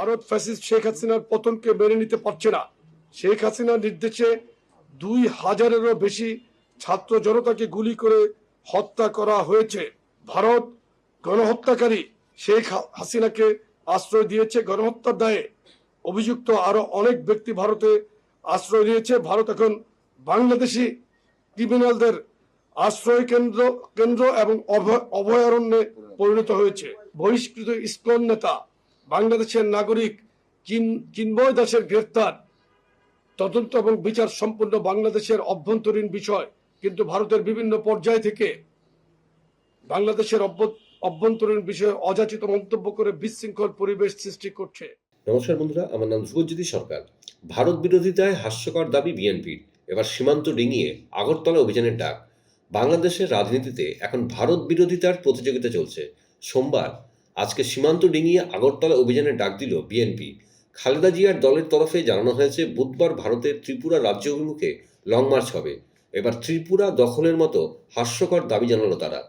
Bharat fascist Sheikh হাসিনার পতনকে মেনে নিতে পারছে না। শেখ হাসিনার নির্দেশে দুই হাজারেরও বেশি ছাত্র জনতাকে গুলি করে হত্যা করা হয়েছে। ভারত গণহত্যাকারী শেখ হাসিনাকে আশ্রয় দিয়েছে গণহত্যার দায়ে। অভিযুক্ত আরও অনেক ব্যক্তি ভারতে আশ্রয় নিয়েছে। ভারত এখন বাংলাদেশি ক্রিমিনালদের আশ্রয় কেন্দ্র কেন্দ্র এবং অভয়- অভয়ারণ্যে পরিণত হয়েছে। বহিষ্কৃত ইসকন নেতা বাংলাদেশের নাগরিক চিন্ময় দাসের গ্রেফতার। তদন্ত এবং বিচার সম্পূর্ণ বাংলাদেশের অভ্যন্তরীণ বিষয়, কিন্তু ভারতের বিভিন্ন পর্যায় থেকে বাংলাদেশের অভ্য- অভ্যন্তরীণ বিষয়ে অযাচিত মন্তব্য করে বিশৃঙ্খল পরিবেশ সৃষ্টি করছে। নমস্কার বন্ধুরা, আমার নাম ধ্রুবজ্যোতি সরকার। ভারত বিরোধিতায় হাস্যকর দাবি বিএনপির। এবার সীমান্ত ডিঙিয়ে আগরতলা অভিযানের ডাক। বাংলাদেশের রাজনীতিতে এখন ভারত বিরোধিতার প্রতিযোগিতা চলছে। সোমবার আজকে সীমান্ত ডিঙিয়ে আগরতলা অভিযানের ডাক দিল বিএনপি। খালেদা জিয়ার দলের তরফে জানানো হয়েছে, বুধবার ভারতের ত্রিপুরা রাজ্য অভিমুখে লং মার্চ হবে। এবার ত্রিপুরা দখলের মতো হাস্যকর দাবি জানালো তারা।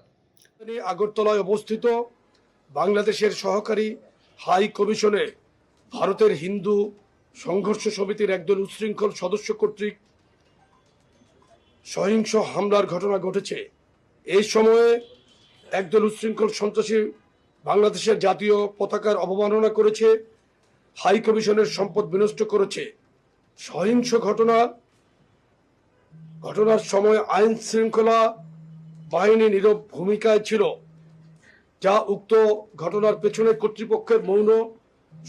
আগরতলায় অবস্থিত বাংলাদেশের সহকারী হাই কমিশনে ভারতের হিন্দু সংঘর্ষ সমিতির একদল উচ্ছৃঙ্খল সদস্য কর্তৃক সহিংস হামলার ঘটনা ঘটেছে। এই সময়ে একদল উচ্ছৃঙ্খল সন্ত্রাসী বাংলাদেশের জাতীয় পতাকার অবমাননা করেছে, হাই কমিশনের সম্পদ বিনষ্ট করেছে। সহিংস ঘটনা, ঘটনার সময় আইন শৃঙ্খলা বাহিনী নীরব ভূমিকায় ছিল, যা উক্ত ঘটনার পেছনে কর্তৃপক্ষের মৌন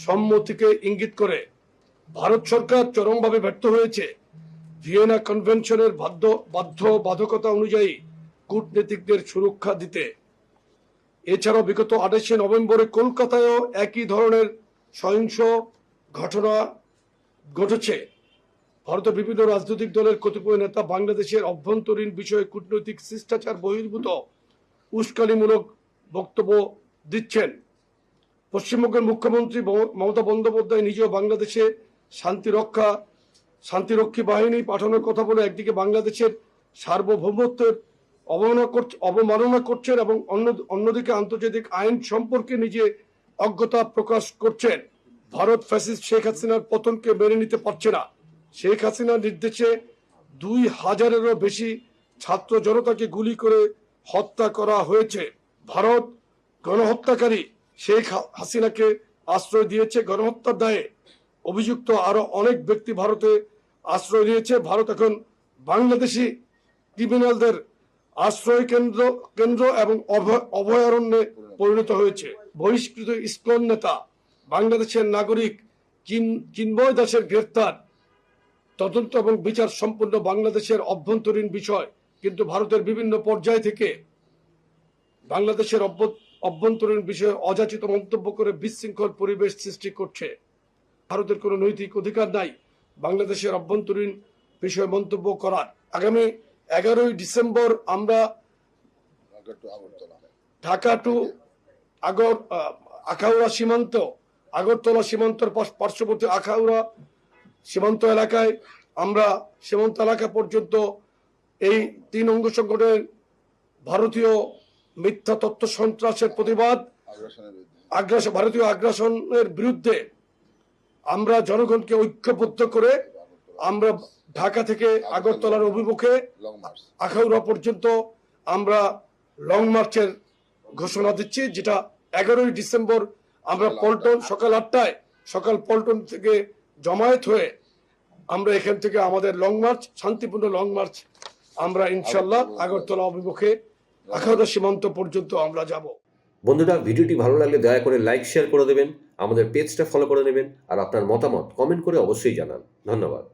সম্মতিকে ইঙ্গিত করে। ভারত সরকার চরমভাবে ব্যর্থ হয়েছে। ভিয়েনা কনভেনশনের বাধ্য বাধ্য বাধকতা অনুযায়ী কূটনীতিকদের সুরক্ষা দিতে। এছাড়াও বিগত আঠাশে নভেম্বরে কলকাতায়ও একই ধরনের সহিংস ঘটনা ঘটেছে। ভারতের বিভিন্ন রাজনৈতিক দলের কতিপয় নেতা বাংলাদেশের অভ্যন্তরীণ বিষয়ে কূটনৈতিক শিষ্টাচার বহির্ভূত উস্কানিমূলক বক্তব্য দিচ্ছেন। পশ্চিমবঙ্গের মুখ্যমন্ত্রী মমতা বন্দ্যোপাধ্যায় নিজেও বাংলাদেশে শান্তি রক্ষা, শান্তিরক্ষী বাহিনী পাঠানোর কথা বলে একদিকে বাংলাদেশের সার্বভৌমত্বের অবমাননা করছে অবমাননা করছেন এবং অন্য অন্যদিকে আন্তর্জাতিক আইন সম্পর্কে নিজে অজ্ঞতা প্রকাশ করছেন। ভারত ফ্যাসিস্ট শেখ হাসিনার পতনকে মেনে নিতে পারছে না। শেখ হাসিনার নির্দেশে দুই হাজারেরও বেশি ছাত্র জনতাকে গুলি করে হত্যা করা হয়েছে। ভারত গণহত্যাকারী শেখ হাসিনাকে আশ্রয় দিয়েছে গণহত্যার দায়ে। অভিযুক্ত আরও অনেক ব্যক্তি ভারতে আশ্রয় নিয়েছে। ভারত এখন বাংলাদেশি ক্রিমিনালদের আশ্রয় কেন্দ্র কেন্দ্র এবং অভয়- অভয়ারণ্যে পরিণত হয়েছে। বহিষ্কৃত ইসকন নেতা, বাংলাদেশের নাগরিক চিন- চিন্ময় দাসের গ্রেফতার। তদন্ত এবং বিচার সম্পূর্ণ বাংলাদেশের অভ্যন্তরীণ বিষয়, কিন্তু ভারতের বিভিন্ন পর্যায় থেকে বাংলাদেশের অভ্যন্তরীণ বিষয়ে অযাচিত মন্তব্য করে বিশৃঙ্খল পরিবেশ সৃষ্টি করছে। ভারতের কোনো নৈতিক অধিকার নাই বাংলাদেশের অভ্যন্তরীণ বিষয়ে মন্তব্য করার। আগামী এগারোই ডিসেম্বর আমরা ঢাকা টু আগর আখাউড়া সীমান্ত, আগরতলা সীমান্তর পার্শ্ববর্তী আখাউড়া সীমান্ত এলাকায় আমরা সীমান্ত এলাকা পর্যন্ত এই তিন অঙ্গ সংগঠনের ভারতীয় মিথ্যা তত্ত্ব সন্ত্রাসের প্রতিবাদ, আগ্রাসন, ভারতীয় আগ্রাসনের বিরুদ্ধে আমরা জনগণকে ঐক্যবদ্ধ করে আমরা ঢাকা থেকে আগরতলার অভিমুখে আখাউড়া পর্যন্ত আমরা লং মার্চের ঘোষণা দিচ্ছি যেটা এগারোই ডিসেম্বর আমরা পল্টন সকাল আটটায় সকাল পল্টন থেকে জমায়েত হয়ে আমরা এখান থেকে আমাদের লং মার্চ শান্তিপূর্ণ লং মার্চ আমরা ইনশাল্লাহ আগরতলা অভিমুখে আখাউড়া সীমান্ত পর্যন্ত আমরা যাব। বন্ধুরা ভিডিওটি ভালো লাগলে দয়া করে লাইক শেয়ার করে দেবেন আমাদের পেজটা ফলো করে নেবেন আর আপনার মতামত কমেন্ট করে অবশ্যই জানান। ধন্যবাদ।